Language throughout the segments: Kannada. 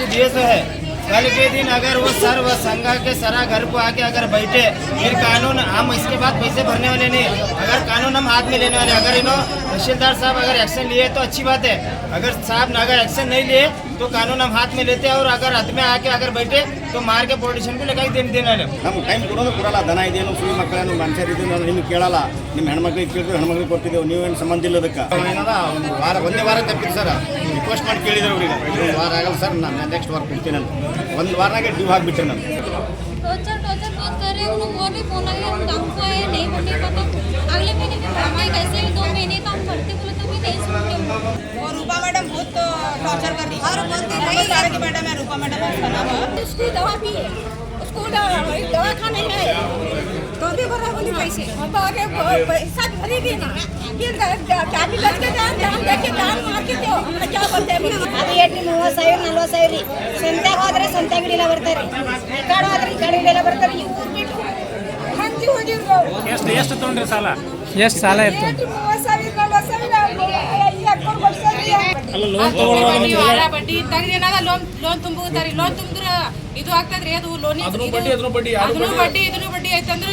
तो है। कल के दिन अगर वो सर व संघा के सरा घर को आके अगर बैठे, फिर कानून, हम इसके बाद पैसे भरने वाले नहीं। अगर कानून हम हाथ में लेने वाले, अगर इन्हों तहसीलदार साहब अगर एक्शन लिए तो अच्छी बात है। अगर साहब अगर एक्शन नहीं लिए तो कानून हम हाथ में लेते हैं और अगर हद में आके अगर बैठे तो मार के पोलिटिशन को लेकर देने देने वाले ನಮ್ಗೆ ಟೈಮ್ ಕೊಡೋದು ಕೊಡಲ್ಲ ದನ ಇದೇನು ಸುಳ್ಳು ಮಕ್ಕಳೇನು ಮನುಷ್ಯರಿದ್ದು ನಾವು ನಿಮ್ಗೆ ಕೇಳಲ್ಲ ನಿಮ್ಮ ಹೆಣ್ಮಕ್ಳಿಗೆ ಕೇಳಿದ್ರು ಹೆಣ್ಮಕ್ಳಿಗೆ ಕೊಡ್ತಿದ್ದೇವೆ ನೀವೇನು ಸಂಬಂಧ ಇಲ್ಲ ಅದಕ್ಕೆ ಏನದ ಒಂದು ವಾರ ಒಂದೇ ವಾರ ತಪ್ಪಿದ್ದು ಸರ್ ರಿಕ್ವೆಸ್ಟ್ ಮಾಡಿ ಕೇಳಿದ್ರು ಅವ್ರಿಗೆ ಒಂದು ವಾರ ಆಗಲ್ಲ ಸರ್ ನಾನು ನೆಕ್ಸ್ಟ್ ವಾರ ಕೊಡ್ತೀನಿ ಅಂತ ಒಂದು ವಾರನಾಗೆ ಡ್ಯೂ ಹಾಕ್ಬಿಟ್ಟೆ ನಾನು टॉर्चर टॉर्चर बहुत कर रहे हैं उन्होंने और भी फोन आया हम हमको ये नहीं टॉर्चर कर रही है और बोलती रही सारे की मैडम है रूपा मैडम है उसका नाम है उसकी दवा पी उसको दवा खाने में तो भी भरा बोली पैसे हम तो आगे पैसा भरी भी ना फिर चाबी लग के जान ध्यान देके जान मार के दो हम क्या बोलते हैं ಅದು ಏನ್ರಿ ಮೂವತ್ತು ಸಾವಿರ ನಲ್ವತ್ತು ಸಾವಿರ ರೀ ಸಂತ್ಯಾಗ ಹೋದ್ರೆ ಸಂತ್ಯಾಗ ಗಿಡಿಲ ಬರ್ತಾರೆ ಈ ಕಡೆ ಹೋದ್ರೆ ಈ ಕಡೆ ಗಿಡಿಲ ಬರ್ತಾರೆ ಈ ಊರ್ ಬಿಟ್ಟು ಹಂದಿ ಹೋಗಿದ್ರು ಎಷ್ಟು ಎಷ್ಟು ತೊಗೊಂಡ್ರಿ ಸಾಲ ಎಷ್ಟು ಸಾಲ ಇರ್ತದೆ ಏನ್ರಿ ಮೂವತ್ತು ಸಾವಿರ ನಲ್ವತ್ತು ಸಾವಿರ ಬಡ್ಡಿ ಇದ್ದಾಗ ಏನದ ಲೋನ್ ಲೋನ್ ತುಂಬುತ್ತಾರೆ ಲೋನ್ ತುಂಬಿದ್ರ ಇದು ಆಗ್ತದ್ರಿ ಅದು ಲೋನ್ ಅದನ್ನು ಬಡ್ಡಿ ಇದನ್ನು ಬಡ್ಡಿ ಐತಂದ್ರೆ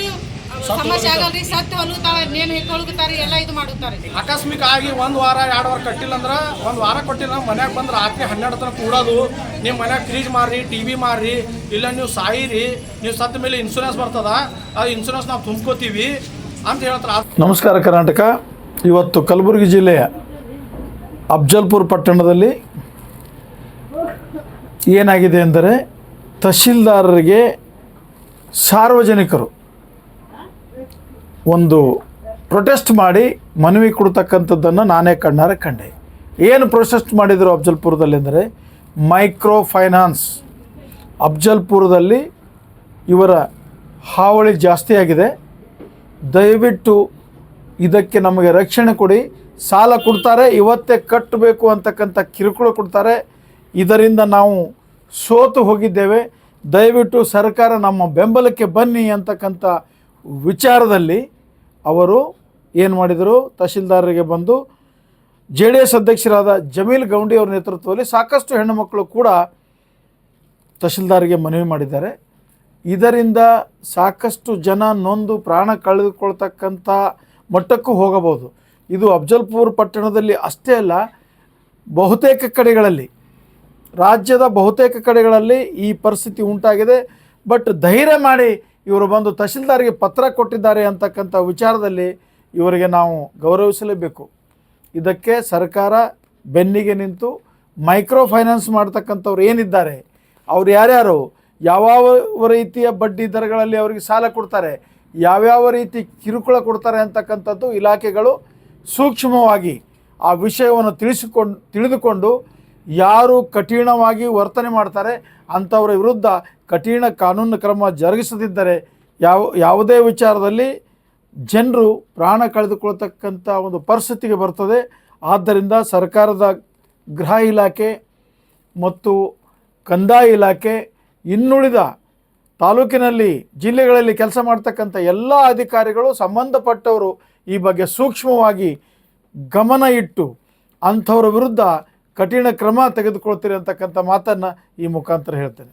ಸಮಸ್ಯೆ ಆಗಲ್ರಿ ಸತ್ತು ಹೊಲುತ್ತಾಳ ನೇನು ಹಿಡ್ಕೊಳ್ತಾರೆ ಎಲ್ಲ ಇದು ಮಾಡುತ್ತಾರೆ. ಆಕಸ್ಮಿಕ ಆಗಿ ಒಂದ್ ವಾರ ಎರಡು ವಾರ ಕಟ್ಟಿಲ್ಲ ಅಂದ್ರ ಒಂದ್ ವಾರ ಕೊಟ್ಟಿಲ್ಲ ಮನ್ಯಾಗ ಬಂದ್ರ ರಾತ್ರಿ ಹನ್ನೆರಡು ತನಕ ಕೂಡೋದು. ನಿಮ್ ಮನ್ಯಾಗ ಫ್ರೀಜ್ ಮಾರ್ರಿ ಟಿವಿ ಮಾರಿ ಮಾರ್ರಿ ಇಲ್ಲ ನೀವು ಸಾಯಿರಿ ನೀವು ಸತ್ತ ಮೇಲೆ ಇನ್ಸೂರೆನ್ಸ್ ಬರ್ತದ ಆ ಇನ್ಸೂರೆನ್ಸ್ ನಾವು ತುಂಬ್ಕೋತೀವಿ ಅಂತ ಹೇಳ್ತಾರೆ. ನಮಸ್ಕಾರ ಕರ್ನಾಟಕ. ಇವತ್ತು ಕಲಬುರಗಿ ಜಿಲ್ಲೆಯ ಅಫ್ಜಲ್ಪುರ್ ಪಟ್ಟಣದಲ್ಲಿ ಏನಾಗಿದೆ ಅಂದರೆ ತಹಶೀಲ್ದಾರರಿಗೆ ಸಾರ್ವಜನಿಕರು ಒಂದು ಪ್ರೊಟೆಸ್ಟ್ ಮಾಡಿ ಮನವಿ ಕೊಡ್ತಕ್ಕಂಥದ್ದನ್ನು ನಾನೇ ಕಣ್ಣಾರೆ ಕಂಡೆ. ಏನು ಪ್ರೊಟೆಸ್ಟ್ ಮಾಡಿದರು ಅಫ್ಜಲ್ಪುರದಲ್ಲಿ ಅಂದರೆ ಮೈಕ್ರೋ ಫೈನಾನ್ಸ್. ಅಫ್ಜಲ್ಪುರದಲ್ಲಿ ಇವರ ಹಾವಳಿ ಜಾಸ್ತಿಯಾಗಿದೆ ದಯವಿಟ್ಟು ಇದಕ್ಕೆ ನಮಗೆ ರಕ್ಷಣೆ ಕೊಡಿ. ಸಾಲ ಕೊಡ್ತಾರೆ, ಇವತ್ತೇ ಕಟ್ಟಬೇಕು ಅಂತಕ್ಕಂಥ ಕಿರುಕುಳ ಕೊಡ್ತಾರೆ. ಇದರಿಂದ ನಾವು ಸೋತು ಹೋಗಿದ್ದೇವೆ. ದಯವಿಟ್ಟು ಸರ್ಕಾರ ನಮ್ಮ ಬೆಂಬಲಕ್ಕೆ ಬನ್ನಿ ಅಂತಕ್ಕಂಥ ವಿಚಾರದಲ್ಲಿ ಅವರು ಏನು ಮಾಡಿದರು? ತಹಶೀಲ್ದಾರರಿಗೆ ಬಂದು ಜೆ ಡಿ ಎಸ್ ಅಧ್ಯಕ್ಷರಾದ ಜಮೀಲ್ ಗೌಂಡಿ ಅವರ ನೇತೃತ್ವದಲ್ಲಿ ಸಾಕಷ್ಟು ಹೆಣ್ಣುಮಕ್ಕಳು ಕೂಡ ತಹಶೀಲ್ದಾರಿಗೆ ಮನವಿ ಮಾಡಿದ್ದಾರೆ. ಇದರಿಂದ ಸಾಕಷ್ಟು ಜನ ನೊಂದು ಪ್ರಾಣ ಕಳೆದುಕೊಳ್ತಕ್ಕಂಥ ಮಟ್ಟಕ್ಕೂ ಹೋಗಬಹುದು. ಇದು ಅಫ್ಜಲ್ಪುರ್ ಪಟ್ಟಣದಲ್ಲಿ ಅಷ್ಟೇ ಅಲ್ಲ, ಬಹುತೇಕ ಕಡೆಗಳಲ್ಲಿ, ರಾಜ್ಯದ ಬಹುತೇಕ ಕಡೆಗಳಲ್ಲಿ ಈ ಪರಿಸ್ಥಿತಿ ಉಂಟಾಗಿದೆ. ಬಟ್ ಧೈರ್ಯ ಮಾಡಿ ಇವರು ಬಂದು ತಹಶೀಲ್ದಾರ್ಗೆ ಪತ್ರ ಕೊಟ್ಟಿದ್ದಾರೆ ಅಂತಕ್ಕಂಥ ವಿಚಾರದಲ್ಲಿ ಇವರಿಗೆ ನಾವು ಗೌರವಿಸಲೇಬೇಕು. ಇದಕ್ಕೆ ಸರ್ಕಾರ ಬೆನ್ನಿಗೆ ನಿಂತು ಮೈಕ್ರೋ ಫೈನಾನ್ಸ್ ಮಾಡ್ತಕ್ಕಂಥವ್ರು ಏನಿದ್ದಾರೆ, ಅವ್ರು ಯಾರ್ಯಾರು, ಯಾವ್ಯಾವ ರೀತಿಯ ಬಡ್ಡಿ ದರಗಳಲ್ಲಿ ಅವರಿಗೆ ಸಾಲ ಕೊಡ್ತಾರೆ, ಯಾವ್ಯಾವ ರೀತಿ ಕಿರುಕುಳ ಕೊಡ್ತಾರೆ ಅಂತಕ್ಕಂಥದ್ದು ಇಲಾಖೆಗಳು ಸೂಕ್ಷ್ಮವಾಗಿ ಆ ವಿಷಯವನ್ನು ತಿಳಿಸಿಕೊಂಡು, ತಿಳಿದುಕೊಂಡು ಯಾರು ಕಠಿಣವಾಗಿ ವರ್ತನೆ ಮಾಡ್ತಾರೆ, ಅಂಥವರ ವಿರುದ್ಧ ಕಠಿಣ ಕಾನೂನು ಕ್ರಮ ಜರುಗಿಸದಿದ್ದರೆ ಯಾವ, ಯಾವುದೇ ವಿಚಾರದಲ್ಲಿ ಜನರು ಪ್ರಾಣ ಕಳೆದುಕೊಳ್ತಕ್ಕಂಥ ಒಂದು ಪರಿಸ್ಥಿತಿಗೆ ಬರ್ತದೆ. ಆದ್ದರಿಂದ ಸರ್ಕಾರದ ಗೃಹ ಇಲಾಖೆ ಮತ್ತು ಕಂದಾಯ ಇಲಾಖೆ ಇನ್ನುಳಿದ ತಾಲೂಕಿನಲ್ಲಿ, ಜಿಲ್ಲೆಗಳಲ್ಲಿ ಕೆಲಸ ಮಾಡ್ತಕ್ಕಂಥ ಎಲ್ಲ ಅಧಿಕಾರಿಗಳು, ಸಂಬಂಧಪಟ್ಟವರು ಈ ಬಗ್ಗೆ ಸೂಕ್ಷ್ಮವಾಗಿ ಗಮನ ಇಟ್ಟು ಅಂಥವ್ರ ವಿರುದ್ಧ ಕಠಿಣ ಕ್ರಮ ತೆಗೆದುಕೊಳ್ತೀರಿ ಅಂತಕ್ಕಂಥ ಮಾತನ್ನು ಈ ಮುಖಾಂತರ ಹೇಳ್ತೇನೆ.